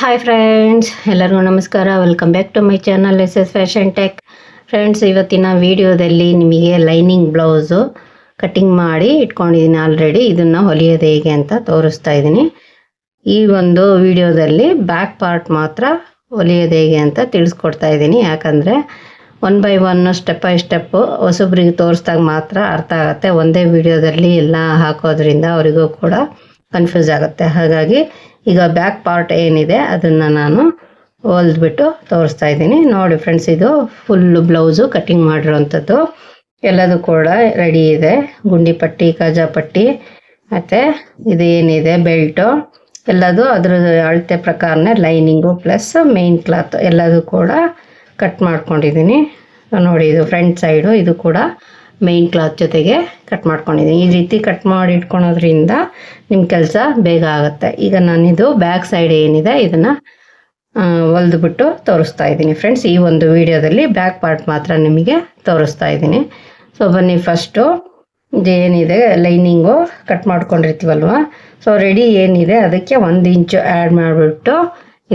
Hi friends ಎಲ್ಲರಿಗೂ ನಮಸ್ಕಾರ. Welcome back to my channel S S fashion tech friends ಇವತ್ತಿನ ವಿಡಿಯೋದಲ್ಲಿ ನಿಮಗೆ ಲೈನಿಂಗ್ ಬ್ಲೌಸು ಕಟ್ಟಿಂಗ್ ಮಾಡಿ ಇಟ್ಕೊಂಡಿದ್ದೀನಿ ಆಲ್ರೆಡಿ ಇದನ್ನು ಹೊಲಿಯೋದು ಹೇಗೆ ಅಂತ ತೋರಿಸ್ತಾ ಇದ್ದೀನಿ. ಈ ಒಂದು ವಿಡಿಯೋದಲ್ಲಿ ಬ್ಯಾಕ್ ಪಾರ್ಟ್ ಮಾತ್ರ ಹೊಲಿಯೋದು ಹೇಗೆ ಅಂತ ತಿಳಿಸ್ಕೊಡ್ತಾ ಇದ್ದೀನಿ. ಯಾಕಂದರೆ one by one step by step ಹೊಸಬ್ರಿಗೆ ತೋರಿಸ್ದಾಗ ಮಾತ್ರ ಅರ್ಥ ಆಗುತ್ತೆ. ಒಂದೇ ವಿಡಿಯೋದಲ್ಲಿ ಎಲ್ಲ ಹಾಕೋದ್ರಿಂದ ಅವರಿಗೂ ಕೂಡ ಕನ್ಫ್ಯೂಸ್ ಆಗುತ್ತೆ. ಹಾಗಾಗಿ ಈಗ ಬ್ಯಾಕ್ ಪಾರ್ಟ್ ಏನಿದೆ, ಅದನ್ನು ನಾನು ಹೊಲ್ದ್ಬಿಟ್ಟು ತೋರಿಸ್ತಾ ಇದ್ದೀನಿ. ನೋಡಿ ಫ್ರೆಂಡ್ಸ್ ಇದು ಫುಲ್ಲು ಬ್ಲೌಸು ಕಟ್ಟಿಂಗ್ ಮಾಡಿರೋವಂಥದ್ದು ಎಲ್ಲದೂ ಕೂಡ ರೆಡಿ ಇದೆ. ಗುಂಡಿ ಪಟ್ಟಿ ಕಾಜಾ ಪಟ್ಟಿ, ಮತ್ತು ಇದು ಏನಿದೆ ಬೆಲ್ಟು ಎಲ್ಲದು ಅದ್ರ ಅಳತೆ ಪ್ರಕಾರನೇ ಲೈನಿಂಗು ಪ್ಲಸ್ ಮೇನ್ ಕ್ಲಾತ್ ಎಲ್ಲದೂ ಕೂಡ ಕಟ್ ಮಾಡ್ಕೊಂಡಿದ್ದೀನಿ. ನೋಡಿ ಇದು ಫ್ರಂಟ್ ಸೈಡು ಇದು ಕೂಡ ಮೇನ್ ಕ್ಲಾತ್ ಜೊತೆಗೆ ಕಟ್ ಮಾಡ್ಕೊಂಡಿದ್ದೀನಿ. ಈ ರೀತಿ ಕಟ್ ಮಾಡಿ ಇಟ್ಕೊಳೋದ್ರಿಂದ ನಿಮ್ಮ ಕೆಲಸ ಬೇಗ ಆಗುತ್ತೆ. ಈಗ ನಾನಿದು ಬ್ಯಾಕ್ ಸೈಡ್ ಏನಿದೆ, ಇದನ್ನು ಹೊಲ್ದುಬಿಟ್ಟು ತೋರಿಸ್ತಾ ಇದ್ದೀನಿ ಫ್ರೆಂಡ್ಸ್ ಈ ಒಂದು ವಿಡಿಯೋದಲ್ಲಿ ಬ್ಯಾಕ್ ಪಾರ್ಟ್ ಮಾತ್ರ ನಿಮಗೆ ತೋರಿಸ್ತಾ ಇದ್ದೀನಿ. ಸೊ ಬನ್ನಿ ಫಸ್ಟು ಏನಿದೆ ಲೈನಿಂಗು ಕಟ್ ಮಾಡ್ಕೊಂಡಿರ್ತೀವಲ್ವ? ಸೊ ರೆಡಿ ಏನಿದೆ, ಅದಕ್ಕೆ ಒಂದು ಇಂಚು ಆ್ಯಡ್ ಮಾಡಿಬಿಟ್ಟು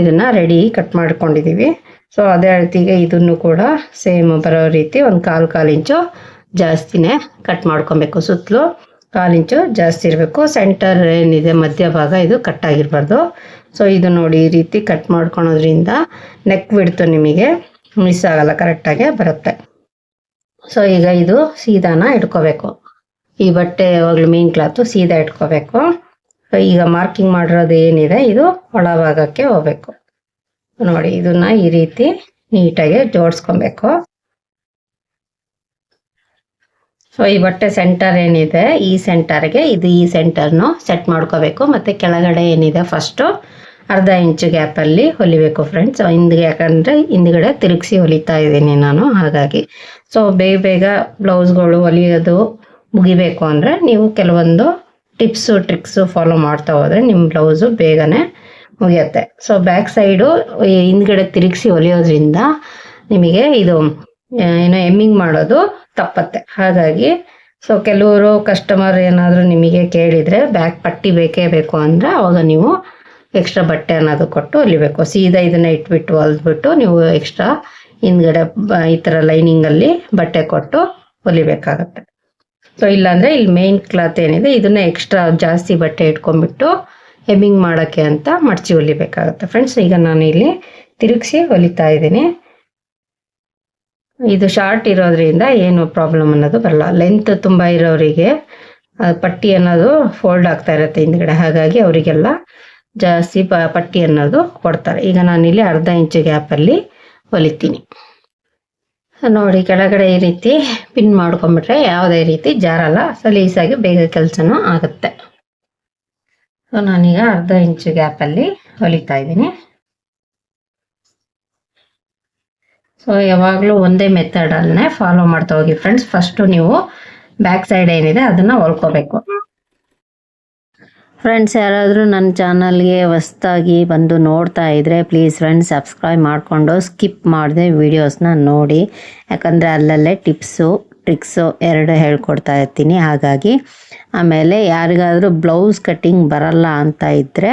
ಇದನ್ನು ರೆಡಿ ಕಟ್ ಮಾಡ್ಕೊಂಡಿದ್ದೀವಿ ಸೊ ಅದೇ ರೀತಿಗೆ ಇದನ್ನು ಕೂಡ ಸೇಮ್ ಬರೋ ರೀತಿ ಒಂದು ಕಾಲು ಕಾಲು ಇಂಚು ಜಾಸ್ತಿನೇ ಕಟ್ ಮಾಡ್ಕೊಬೇಕು. ಸುತ್ತಲೂ ಕಾಲು ಇಂಚು ಜಾಸ್ತಿ ಇರಬೇಕು. ಸೆಂಟರ್ ಏನಿದೆ ಮಧ್ಯಭಾಗ ಇದು ಕಟ್ ಆಗಿರಬಾರ್ದು. ಸೊ ಇದು ನೋಡಿ ಈ ರೀತಿ ಕಟ್ ಮಾಡ್ಕೊಳೋದ್ರಿಂದ ನೆಕ್ ಬಿಡ್ತು ನಿಮಗೆ ಮಿಸ್ ಆಗಲ್ಲ ಕರೆಕ್ಟಾಗೆ ಬರುತ್ತೆ. ಸೊ ಈಗ ಇದು ಸೀದಾನ ಇಟ್ಕೋಬೇಕು. ಈ ಬಟ್ಟೆ ಯಾವಾಗಲೂ ಮೀನ್ ಕ್ಲಾತು ಸೀದಾ ಇಟ್ಕೋಬೇಕು. ಈಗ ಮಾರ್ಕಿಂಗ್ ಮಾಡಿರೋದು ಏನಿದೆ, ಇದು ಒಳಭಾಗಕ್ಕೆ ಹೋಗ್ಬೇಕು. ನೋಡಿ, ಇದನ್ನ ಈ ರೀತಿ ನೀಟಾಗಿ ಜೋಡಿಸ್ಕೊಬೇಕು. ಸೊ ಈ ಬಟ್ಟೆ ಸೆಂಟರ್ ಏನಿದೆ, ಈ ಸೆಂಟರ್ಗೆ ಇದು ಈ ಸೆಂಟರ್ನು ಸೆಟ್ ಮಾಡ್ಕೋಬೇಕು. ಮತ್ತು ಕೆಳಗಡೆ ಏನಿದೆ ಫಸ್ಟು ಅರ್ಧ ಇಂಚು ಗ್ಯಾಪಲ್ಲಿ ಹೊಲಿಬೇಕು ಫ್ರೆಂಡ್ಸ್ ಹಿಂದ್ಗೆ ಯಾಕಂದರೆ ಹಿಂದ್ಗಡೆ ತಿರುಗಿಸಿ ಹೊಲಿತಾ ಇದ್ದೀನಿ ನಾನು, ಹಾಗಾಗಿ. ಸೊ ಬೇಗ ಬೇಗ ಬ್ಲೌಸ್ಗಳು ಹೊಲಿಯೋದು ಮುಗಿಬೇಕು ಅಂದರೆ ನೀವು ಕೆಲವೊಂದು ಟಿಪ್ಸು ಟ್ರಿಕ್ಸು ಫಾಲೋ ಮಾಡ್ತಾ ಹೋದರೆ ನಿಮ್ಮ ಬ್ಲೌಸು ಬೇಗನೆ ಮುಗಿಯುತ್ತೆ. ಸೊ ಬ್ಯಾಕ್ ಸೈಡು ಹಿಂದ್ಗಡೆ ತಿರುಗಿಸಿ ಹೊಲಿಯೋದ್ರಿಂದ ನಿಮಗೆ ಇದು ಏನೋ ಎಮ್ಮಿಂಗ್ ಮಾಡೋದು ತಪ್ಪತ್ತೆ. ಹಾಗಾಗಿ ಸೊ ಕೆಲವರು ಕಸ್ಟಮರ್ ಏನಾದರೂ ನಿಮಗೆ ಕೇಳಿದರೆ ಬ್ಯಾಕ್ ಪಟ್ಟಿ ಬೇಕೇ ಬೇಕು ಅಂದರೆ ಅವಾಗ ನೀವು ಎಕ್ಸ್ಟ್ರಾ ಬಟ್ಟೆ ಅನ್ನೋದು ಕೊಟ್ಟು ಹೊಲಿಬೇಕು ಸೀದಾ ಇದನ್ನು ಇಟ್ಬಿಟ್ಟು, ಹೊಲಿದ್ಬಿಟ್ಟು ನೀವು ಎಕ್ಸ್ಟ್ರಾ ಹಿಂದ್ಗಡೆ ಈ ಥರ ಲೈನಿಂಗಲ್ಲಿ ಬಟ್ಟೆ ಕೊಟ್ಟು ಹೊಲಿಬೇಕಾಗತ್ತೆ. ಸೊ ಇಲ್ಲಾಂದರೆ ಇಲ್ಲಿ ಮೇನ್ ಕ್ಲಾತ್ ಏನಿದೆ, ಇದನ್ನ ಎಕ್ಸ್ಟ್ರಾ ಜಾಸ್ತಿ ಬಟ್ಟೆ ಇಟ್ಕೊಂಡ್ಬಿಟ್ಟು ಹೆಮ್ಮಿಂಗ್ ಮಾಡೋಕ್ಕೆ ಅಂತ ಮಡಚಿ ಹೊಲಿಬೇಕಾಗತ್ತೆ. ಫ್ರೆಂಡ್ಸ್ ಈಗ ನಾನು ಇಲ್ಲಿ ತಿರುಗಿಸಿ ಹೊಲಿತಾ ಇದ್ದೀನಿ. ಇದು ಶಾರ್ಟ್ ಇರೋದ್ರಿಂದ ಏನು ಪ್ರಾಬ್ಲಮ್ ಅನ್ನೋದು ಬರಲ್ಲ. ಲೆಂತ್ ತುಂಬ ಇರೋರಿಗೆ ಪಟ್ಟಿ ಅನ್ನೋದು ಫೋಲ್ಡ್ ಆಗ್ತಾ ಇರುತ್ತೆ ಹಿಂದ್ಗಡೆ. ಹಾಗಾಗಿ ಅವರಿಗೆಲ್ಲ ಜಾಸ್ತಿ ಪಟ್ಟಿ ಅನ್ನೋದು ಕೊಡ್ತಾರೆ. ಈಗ ನಾನಿಲ್ಲಿ ಅರ್ಧ ಇಂಚು ಗ್ಯಾಪಲ್ಲಿ ಹೊಲಿತೀನಿ. ನೋಡಿ, ಕೆಳಗಡೆ ಈ ರೀತಿ ಪಿನ್ ಮಾಡ್ಕೊಂಬಿಟ್ರೆ ಯಾವುದೇ ರೀತಿ ಜಾರಲ್ಲ ಸಲೀಸಾಗಿ ಬೇಗ ಕೆಲಸನೂ ಆಗುತ್ತೆ. ಸೊ, ನಾನೀಗ ಅರ್ಧ ಇಂಚು ಗ್ಯಾಪಲ್ಲಿ ಹೊಲಿತಾ ಇದ್ದೀನಿ. ಸೊ ಯಾವಾಗಲೂ ಒಂದೇ ಮೆಥಡನ್ನೇ ಫಾಲೋ ಮಾಡ್ತಾ ಹೋಗಿ ಫ್ರೆಂಡ್ಸ್ ಫಸ್ಟು ನೀವು ಬ್ಯಾಕ್ ಸೈಡ್ ಏನಿದೆ ಅದನ್ನು ಹೊಲ್ಕೋಬೇಕು. ಫ್ರೆಂಡ್ಸ್ ಯಾರಾದರೂ ನನ್ನ ಚಾನಲ್ಗೆ ಹೊಸ್ದಾಗಿ ಬಂದು ನೋಡ್ತಾ ಇದ್ದರೆ ಪ್ಲೀಸ್ ಫ್ರೆಂಡ್ಸ್ ಸಬ್ಸ್ಕ್ರೈಬ್ ಮಾಡಿಕೊಂಡು ಸ್ಕಿಪ್ ಮಾಡಿದೆ ವಿಡಿಯೋಸ್ನ ನೋಡಿ. ಯಾಕಂದರೆ ಅಲ್ಲಲ್ಲೇ ಟಿಪ್ಸು ಟ್ರಿಕ್ಸು ಎರಡು ಹೇಳ್ಕೊಡ್ತಾ ಇರ್ತೀನಿ. ಹಾಗಾಗಿ ಆಮೇಲೆ ಯಾರಿಗಾದರೂ ಬ್ಲೌಸ್ ಕಟ್ಟಿಂಗ್ ಬರಲ್ಲ ಅಂತ ಇದ್ದರೆ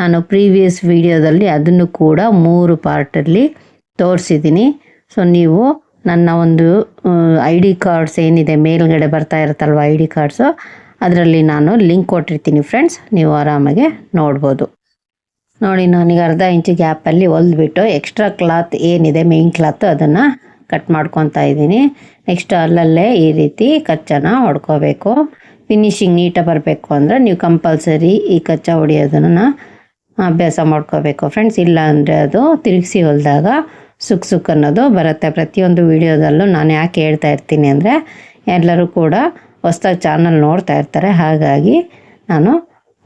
ನಾನು ಪ್ರೀವಿಯಸ್ ವೀಡಿಯೋದಲ್ಲಿ ಅದನ್ನು ಕೂಡ ಮೂರು ಪಾರ್ಟಲ್ಲಿ ತೋರಿಸಿದ್ದೀನಿ. ಸೊ ನೀವು ನನ್ನ ಒಂದು ಐ ಡಿ ಕಾರ್ಡ್ಸ್ ಏನಿದೆ, ಮೇಲ್ಗಡೆ ಬರ್ತಾ ಇರುತ್ತಲ್ವ ಐ ಡಿ ಕಾರ್ಡ್ಸು ಅದರಲ್ಲಿ ನಾನು ಲಿಂಕ್ ಕೊಟ್ಟಿರ್ತೀನಿ ಫ್ರೆಂಡ್ಸ್ ನೀವು ಆರಾಮಾಗಿ ನೋಡ್ಬೋದು. ನೋಡಿ, ನಾನೀಗ ಅರ್ಧ ಇಂಚು ಗ್ಯಾಪಲ್ಲಿ ಹೊಲ್ದ್ಬಿಟ್ಟು ಎಕ್ಸ್ಟ್ರಾ ಕ್ಲಾತ್ ಏನಿದೆ ಮೇನ್ ಕ್ಲಾತ್ ಅದನ್ನು ಕಟ್ ಮಾಡ್ಕೊತಾ ಇದ್ದೀನಿ. ನೆಕ್ಸ್ಟ್ ಅಲ್ಲಲ್ಲೇ ಈ ರೀತಿ ಕಚ್ಚನ ಹೊಡ್ಕೋಬೇಕು ಫಿನಿಶಿಂಗ್ ನೀಟಾಗಿ ಬರಬೇಕು ಅಂದರೆ ನೀವು ಕಂಪಲ್ಸರಿ ಈ ಕಚ್ಚ ಹೊಡಿಯೋದನ್ನು ಅಭ್ಯಾಸ ಮಾಡ್ಕೋಬೇಕು ಫ್ರೆಂಡ್ಸ್ ಇಲ್ಲ ಅಂದರೆ ಅದು ತಿರುಗಿಸಿ ಹೊಲಿದಾಗ ಸುಕ್ ಸುಖ ಅನ್ನೋದು ಬರುತ್ತೆ. ಪ್ರತಿಯೊಂದು ವಿಡಿಯೋದಲ್ಲೂ ನಾನು ಯಾಕೆ ಹೇಳ್ತಾ ಇರ್ತೀನಿ ಅಂದರೆ, ಎಲ್ಲರೂ ಕೂಡ ಹೊಸ್ದಾಗಿ ಚಾನಲ್ ನೋಡ್ತಾ ಇರ್ತಾರೆ. ಹಾಗಾಗಿ ನಾನು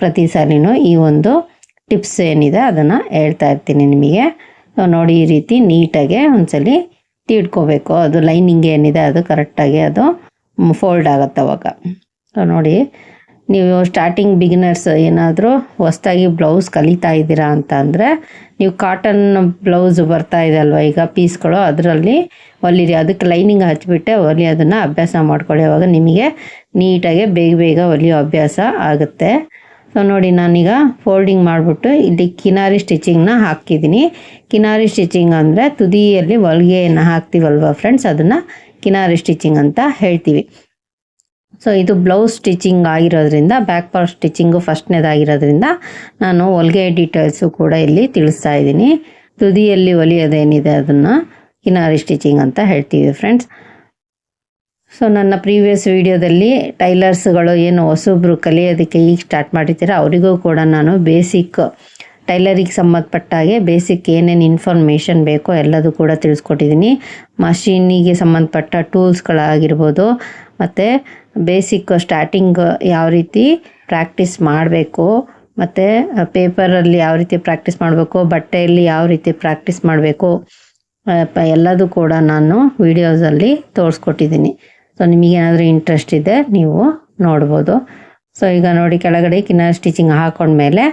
ಪ್ರತಿ ಸಲಿನೂ ಈ ಒಂದು ಟಿಪ್ಸ್ ಏನಿದೆ ಅದನ್ನು ಹೇಳ್ತಾ ಇರ್ತೀನಿ ನಿಮಗೆ. ನೋಡಿ ಈ ರೀತಿ ನೀಟಾಗೆ ಒಂದ್ಸಲಿ ತೀಡ್ಕೋಬೇಕು. ಅದು ಲೈನಿಂಗ್ ಏನಿದೆ ಅದು ಕರೆಕ್ಟಾಗಿ ಅದು ಫೋಲ್ಡ್ ಆಗುತ್ತೆ ಅವಾಗ. ನೋಡಿ ನೀವು ಸ್ಟಾರ್ಟಿಂಗ್ ಬಿಗಿನರ್ಸ್ ಏನಾದರೂ ಹೊಸದಾಗಿ ಬ್ಲೌಸ್ ಕಲಿತಾ ಇದ್ದೀರಾ ಅಂತ ಅಂದರೆ ನೀವು ಕಾಟನ್ ಬ್ಲೌಸ್ ಬರ್ತಾ ಇದೆ ಅಲ್ವ ಈಗ ಪೀಸ್ಗಳು ಅದರಲ್ಲಿ ಹೊಲಿರಿ ಅದಕ್ಕೆ ಲೈನಿಂಗ್ ಹಚ್ಚಿಬಿಟ್ಟೆ ಹೊಲಿ ಅದನ್ನು ಅಭ್ಯಾಸ ಮಾಡ್ಕೊಳ್ಳಿ. ಅವಾಗ ನಿಮಗೆ ನೀಟಾಗಿ ಬೇಗ ಬೇಗ ಹೊಲಿಯೋ ಅಭ್ಯಾಸ ಆಗುತ್ತೆ. ಸೊ ನೋಡಿ, ನಾನೀಗ ಫೋಲ್ಡಿಂಗ್ ಮಾಡಿಬಿಟ್ಟು ಇಲ್ಲಿ ಕಿನಾರಿ ಸ್ಟಿಚಿಂಗ್ನ ಹಾಕಿದ್ದೀನಿ ಕಿನಾರಿ ಸ್ಟಿಚಿಂಗ್ ಅಂದರೆ ತುದಿಯಲ್ಲಿ ಹೊಲಿಗೆಯನ್ನು ಹಾಕ್ತೀವಲ್ವ ಫ್ರೆಂಡ್ಸ್ ಅದನ್ನು ಕಿನಾರಿ ಸ್ಟಿಚಿಂಗ್ ಅಂತ ಹೇಳ್ತೀವಿ. ಸೊ ಇದು ಬ್ಲೌಸ್ ಸ್ಟಿಚಿಂಗ್ ಆಗಿರೋದ್ರಿಂದ ಬ್ಯಾಕ್ ಪಾರ್ಟ್ ಸ್ಟಿಚಿಂಗು ಫಸ್ಟ್ನೇದಾಗಿರೋದ್ರಿಂದ ನಾನು ಹೊಲಿಗೆ ಡೀಟೇಲ್ಸು ಕೂಡ ಇಲ್ಲಿ ತಿಳಿಸ್ತಾ ಇದ್ದೀನಿ. ತುದಿಯಲ್ಲಿ ಹೊಲಿಯೋದೇನಿದೆ ಅದನ್ನು ಕಿನಾರಿ ಸ್ಟಿಚಿಂಗ್ ಅಂತ ಹೇಳ್ತೀವಿ ಫ್ರೆಂಡ್ಸ್ ಸೊ ನನ್ನ ಪ್ರೀವಿಯಸ್ ವಿಡಿಯೋದಲ್ಲಿ ಟೈಲರ್ಸ್ಗಳು ಏನು ಹೊಸೊಬ್ರು ಕಲಿಯೋದಕ್ಕೆ ಈಗ ಸ್ಟಾರ್ಟ್ ಮಾಡಿದ್ದೀರಾ ಅವರಿಗೂ ಕೂಡ ನಾನು ಬೇಸಿಕ್ ಟೈಲರಿಗೆ ಸಂಬಂಧಪಟ್ಟಾಗೆ ಬೇಸಿಕ್ ಏನೇನು ಇನ್ಫಾರ್ಮೇಷನ್ ಬೇಕೋ ಎಲ್ಲದೂ ಕೂಡ ತಿಳಿಸ್ಕೊಟ್ಟಿದ್ದೀನಿ. ಮಷೀನಿಗೆ ಸಂಬಂಧಪಟ್ಟ ಟೂಲ್ಸ್ಗಳಾಗಿರ್ಬೋದು ಮತ್ತು ಬೇಸಿಕ್ ಸ್ಟಾರ್ಟಿಂಗ್ ಯಾವ ರೀತಿ ಪ್ರಾಕ್ಟೀಸ್ ಮಾಡಬೇಕು, ಮತ್ತು ಪೇಪರಲ್ಲಿ ಯಾವ ರೀತಿ ಪ್ರಾಕ್ಟೀಸ್ ಮಾಡಬೇಕು, ಬಟ್ಟೆಯಲ್ಲಿ ಯಾವ ರೀತಿ ಪ್ರಾಕ್ಟೀಸ್ ಮಾಡಬೇಕು ಎಲ್ಲದೂ ಕೂಡ ನಾನು ವೀಡಿಯೋಸಲ್ಲಿ ತೋರಿಸ್ಕೊಟ್ಟಿದ್ದೀನಿ. ಸೊ ನಿಮಗೇನಾದರೂ ಇಂಟ್ರೆಸ್ಟ್ ಇದೆ, ನೀವು ನೋಡ್ಬೋದು. ಸೊ ಈಗ ನೋಡಿ, ಕೆಳಗಡೆ ಕಿನ್ನ ಸ್ಟಿಚಿಂಗ್ ಹಾಕೊಂಡ್ಮೇಲೆ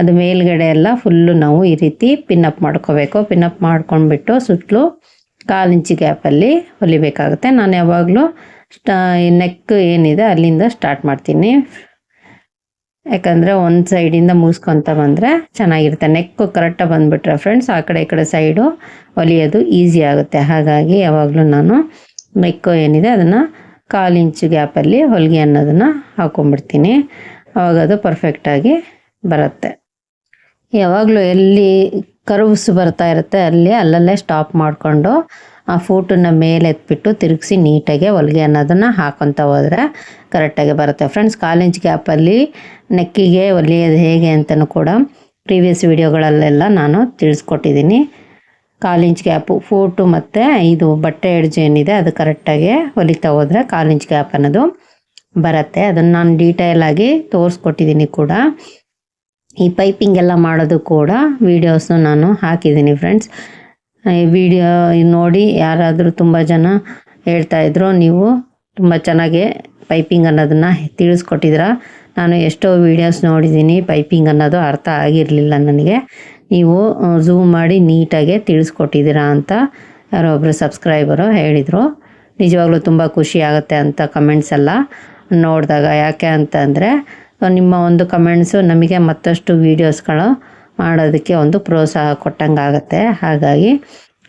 ಅದು ಮೇಲ್ಗಡೆ ಎಲ್ಲ ಫುಲ್ಲು ನಾವು ಈ ರೀತಿ ಪಿನ್ನಪ್ ಮಾಡ್ಕೋಬೇಕು. ಪಿನ್ನಪ್ ಮಾಡ್ಕೊಂಡ್ಬಿಟ್ಟು ಸುತ್ತಲೂ ಕಾಲು ಇಂಚಿ ಗ್ಯಾಪಲ್ಲಿ ಹೊಲಿಬೇಕಾಗುತ್ತೆ. ನಾನು ಯಾವಾಗಲೂ ನೆಕ್ ಏನಿದೆ, ಅಲ್ಲಿಂದ ಸ್ಟಾರ್ಟ್ ಮಾಡ್ತೀನಿ. ಯಾಕಂದರೆ ಒಂದು ಸೈಡಿಂದ ಮುಗಿಸ್ಕೊತ ಬಂದರೆ ಚೆನ್ನಾಗಿರುತ್ತೆ. ನೆಕ್ಕು ಕರೆಕ್ಟಾಗಿ ಬಂದುಬಿಟ್ರೆ ಫ್ರೆಂಡ್ಸ್ ಆ ಕಡೆ ಈ ಕಡೆ ಸೈಡು ಹೊಲಿಯೋದು ಈಸಿ ಆಗುತ್ತೆ. ಹಾಗಾಗಿ ಯಾವಾಗಲೂ ನಾನು ನೆಕ್ಕು ಏನಿದೆ, ಅದನ್ನು ಕಾಲು ಇಂಚು ಗ್ಯಾಪಲ್ಲಿ ಹೊಲಿಗೆ ಅನ್ನೋದನ್ನು ಹಾಕೊಂಡ್ಬಿಡ್ತೀನಿ. ಅವಾಗ ಅದು ಪರ್ಫೆಕ್ಟಾಗಿ ಬರುತ್ತೆ. ಯಾವಾಗಲೂ ಎಲ್ಲಿ ಕರ್ವ್ಸ್ ಬರ್ತಾ ಇರುತ್ತೆ, ಅಲ್ಲಿ, ಅಲ್ಲಲ್ಲೇ ಸ್ಟಾಪ್ ಮಾಡಿಕೊಂಡು ಆ ಫೂಟನ್ನ ಮೇಲೆ ಎತ್ಬಿಟ್ಟು ತಿರುಗಿಸಿ ನೀಟಾಗಿ ಹೊಲಿಗೆ ಅನ್ನೋದನ್ನು ಹಾಕೊತ ಹೋದರೆ ಕರೆಕ್ಟಾಗಿ ಬರುತ್ತೆ. ಫ್ರೆಂಡ್ಸ್ ಕಾಲೇಜ್ ಗ್ಯಾಪಲ್ಲಿ ನೆಕ್ಕಿಗೆ ಹೊಲಿಯೋದು ಹೇಗೆ ಅಂತಲೂ ಕೂಡ ಪ್ರೀವಿಯಸ್ ವಿಡಿಯೋಗಳಲ್ಲೆಲ್ಲ ನಾನು ತಿಳಿಸ್ಕೊಟ್ಟಿದ್ದೀನಿ. ಕಾಲಿಂಚ್ ಗ್ಯಾಪು ಫೋಟು ಮತ್ತು ಇದು ಬಟ್ಟೆ ಎಡ್ಜ್ ಏನಿದೆ, ಅದು ಕರೆಕ್ಟಾಗಿ ಹೊಲಿತಾ ಹೋದರೆ ಕಾಲಿಂಚ್ ಗ್ಯಾಪ್ ಅನ್ನೋದು ಬರುತ್ತೆ. ಅದನ್ನು ನಾನು ಡೀಟೇಲಾಗಿ ತೋರಿಸ್ಕೊಟ್ಟಿದ್ದೀನಿ ಕೂಡ. ಈ ಪೈಪಿಂಗ್ ಎಲ್ಲ ಮಾಡೋದು ಕೂಡ ವೀಡಿಯೋಸ್ನು ನಾನು ಹಾಕಿದ್ದೀನಿ ಫ್ರೆಂಡ್ಸ್ ಈ ವಿಡಿಯೋ ನೋಡಿ ಯಾರಾದರೂ ತುಂಬ ಜನ ಹೇಳ್ತಾ ಹೇಳ್ತಾಯಿದ್ರು ನೀವು ತುಂಬ ಚೆನ್ನಾಗೆ ಪೈಪಿಂಗ್ ಅನ್ನೋದನ್ನು ತಿಳಿಸ್ಕೊಟ್ಟಿದ್ರ ನಾನು ಎಷ್ಟೋ ವೀಡಿಯೋಸ್ ನೋಡಿದ್ದೀನಿ ಪೈಪಿಂಗ್ ಅನ್ನೋದು ಅರ್ಥ ಆಗಿರಲಿಲ್ಲ ನನಗೆ. ನೀವು ಝೂಮ್ ಮಾಡಿ ನೀಟಾಗೆ ತಿಳಿಸ್ಕೊಟ್ಟಿದ್ದೀರಾ ಅಂತ ಯಾರೋ ಒಬ್ಬರು ಸಬ್ಸ್ಕ್ರೈಬರು ಹೇಳಿದರು. ನಿಜವಾಗ್ಲೂ ತುಂಬ ಖುಷಿ ಆಗುತ್ತೆ ಅಂತ ಕಮೆಂಟ್ಸ್ ಎಲ್ಲ ನೋಡಿದಾಗ. ಯಾಕೆ ಅಂತಂದರೆ ನಿಮ್ಮ ಒಂದು ಕಮೆಂಟ್ಸು ನಮಗೆ ಮತ್ತಷ್ಟು ವೀಡಿಯೋಸ್ಗಳು ಮಾಡೋದಕ್ಕೆ ಒಂದು ಪ್ರೋತ್ಸಾಹ ಕೊಟ್ಟಂಗೆ ಆಗುತ್ತೆ ಹಾಗಾಗಿ,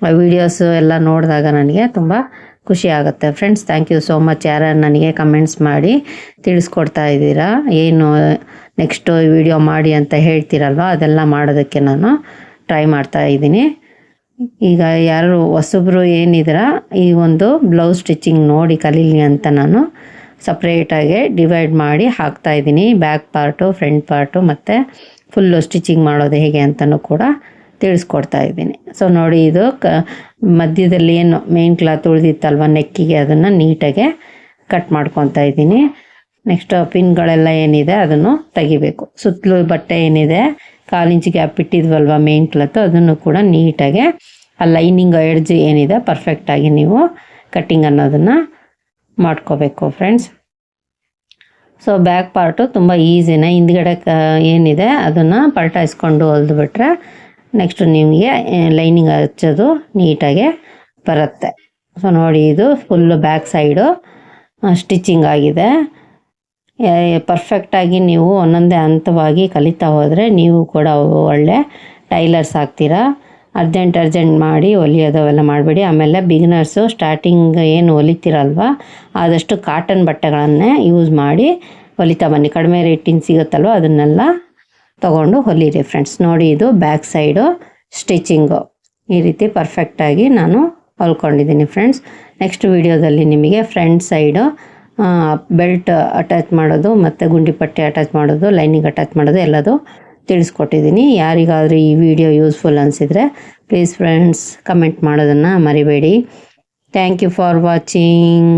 ಆ ವೀಡಿಯೋಸು ಎಲ್ಲ ನೋಡಿದಾಗ ನನಗೆ ತುಂಬ ಖುಷಿ ಆಗುತ್ತೆ. Friends thank you so much ಯಾರು ನನಗೆ ಕಮೆಂಟ್ಸ್ ಮಾಡಿ ತಿಳಿಸ್ಕೊಡ್ತಾ ಇದ್ದೀರಾ, ಏನು ನೆಕ್ಸ್ಟು ವಿಡಿಯೋ ಮಾಡಿ ಅಂತ ಹೇಳ್ತೀರಲ್ವ, ಅದೆಲ್ಲ ಮಾಡೋದಕ್ಕೆ ನಾನು ಟ್ರೈ ಮಾಡ್ತಾ ಇದ್ದೀನಿ. ಈಗ ಯಾರು ಹೊಸಬ್ರು ಏನಿದ್ದೀರ, ಈ ಒಂದು ಬ್ಲೌಸ್ ಸ್ಟಿಚಿಂಗ್ ನೋಡಿ ಕಲೀಲಿ ಅಂತ ನಾನು ಸಪ್ರೇಟಾಗಿ ಡಿವೈಡ್ ಮಾಡಿ ಹಾಕ್ತಾ ಇದ್ದೀನಿ. ಬ್ಯಾಕ್ ಪಾರ್ಟು ಫ್ರಂಟ್ ಪಾರ್ಟು ಮತ್ತು ಫುಲ್ಲು ಸ್ಟಿಚಿಂಗ್ ಮಾಡೋದು ಹೇಗೆ ಅಂತಲೂ ಕೂಡ ತಿಳಿಸ್ಕೊಡ್ತಾ ಇದ್ದೀನಿ. ಸೊ ನೋಡಿ ಇದು ಕ, ಮಧ್ಯದಲ್ಲಿ ಏನು ಮೇನ್ ಕ್ಲಾತ್ ಉಳಿದಿತ್ತಲ್ವ ನೆಕ್ಕಿಗೆ ಅದನ್ನು ನೀಟಾಗೆ ಕಟ್ ಮಾಡ್ಕೊತಾ ಇದ್ದೀನಿ. ನೆಕ್ಸ್ಟ್ ಪಿನ್ಗಳೆಲ್ಲ ಏನಿದೆ ಅದನ್ನು ತೆಗಿಬೇಕು. ಸುತ್ತಲೂ ಬಟ್ಟೆ ಏನಿದೆ, ಕಾಲು ಇಂಚ್ ಗ್ಯಾಪ್ ಇಟ್ಟಿದ್ವಲ್ವ ಮೇನ್ ಕ್ಲಾತು ಅದನ್ನು ಕೂಡ ನೀಟಾಗೆ ಆ ಲೈನಿಂಗ್ ಎಡ್ಜ್ ಏನಿದೆ ಪರ್ಫೆಕ್ಟಾಗಿ ನೀವು ಕಟ್ಟಿಂಗ್ ಅನ್ನೋದನ್ನು ಮಾಡ್ಕೋಬೇಕು ಫ್ರೆಂಡ್ಸ್ ಸೊ ಬ್ಯಾಕ್ ಪಾರ್ಟು ತುಂಬ ಈಸಿನೇ ಹಿಂದ್ಗಡೆ ಕ ಏನಿದೆ, ಅದನ್ನು ಪಲ್ಟಾಯಿಸ್ಕೊಂಡು ಹೊಲಿದ್ಬಿಟ್ರೆ ನೆಕ್ಸ್ಟ್ ನಿಮಗೆ ಲೈನಿಂಗ್ ಹಚ್ಚೋದು ನೀಟಾಗೆ ಬರುತ್ತೆ. ಸೊ ನೋಡಿ, ಇದು ಫುಲ್ಲು ಬ್ಯಾಕ್ ಸೈಡು ಸ್ಟಿಚಿಂಗ್ ಆಗಿದೆ. ಪರ್ಫೆಕ್ಟಾಗಿ ನೀವು ಒಂದೊಂದೇ ಹಂತವಾಗಿ ಕಲಿತಾ ಹೋದರೆ ನೀವು ಕೂಡ ಒಳ್ಳೆ ಟೈಲರ್ಸ್ ಆಗ್ತೀರಾ. ಅರ್ಜೆಂಟ್ ಅರ್ಜೆಂಟ್ ಮಾಡಿ ಹೊಲಿಯೋದವೆಲ್ಲ ಮಾಡಬೇಡಿ. ಆಮೇಲೆ ಬಿಗಿನರ್ಸು ಸ್ಟಾರ್ಟಿಂಗ್ ಏನು ಹೊಲಿತೀರಲ್ವ ಆದಷ್ಟು ಕಾಟನ್ ಬಟ್ಟೆಗಳನ್ನೇ ಯೂಸ್ ಮಾಡಿ ಹೊಲಿತಾ ಬನ್ನಿ. ಕಡಿಮೆ ರೇಟಿನ ಸಿಗುತ್ತಲ್ವ, ಅದನ್ನೆಲ್ಲ ತೊಗೊಂಡು ಹೊಲಿರಿ ಫ್ರೆಂಡ್ಸ್ ನೋಡಿ ಇದು ಬ್ಯಾಕ್ ಸೈಡು ಸ್ಟಿಚಿಂಗು ಈ ರೀತಿ ಪರ್ಫೆಕ್ಟಾಗಿ ನಾನು ಹೊಲ್ಕೊಂಡಿದ್ದೀನಿ ಫ್ರೆಂಡ್ಸ್ ನೆಕ್ಸ್ಟ್ ವಿಡಿಯೋದಲ್ಲಿ ನಿಮಗೆ ಫ್ರಂಟ್ ಸೈಡು ಬೆಲ್ಟ್ ಅಟ್ಯಾಚ್ ಮಾಡೋದು, ಮತ್ತು ಗುಂಡಿ ಪಟ್ಟಿ ಅಟ್ಯಾಚ್ ಮಾಡೋದು ಲೈನಿಂಗ್ ಅಟ್ಯಾಚ್ ಮಾಡೋದು, ಎಲ್ಲದು ತಿಳಿಸ್ಕೊಟ್ಟಿದ್ದೀನಿ. ಯಾರಿಗಾದರೂ ಈ ವಿಡಿಯೋ ಯೂಸ್ಫುಲ್ ಅನಿಸಿದರೆ ಪ್ಲೀಸ್ ಫ್ರೆಂಡ್ಸ್ ಕಮೆಂಟ್ ಮಾಡೋದನ್ನು ಮರಿಬೇಡಿ. Thank you for watching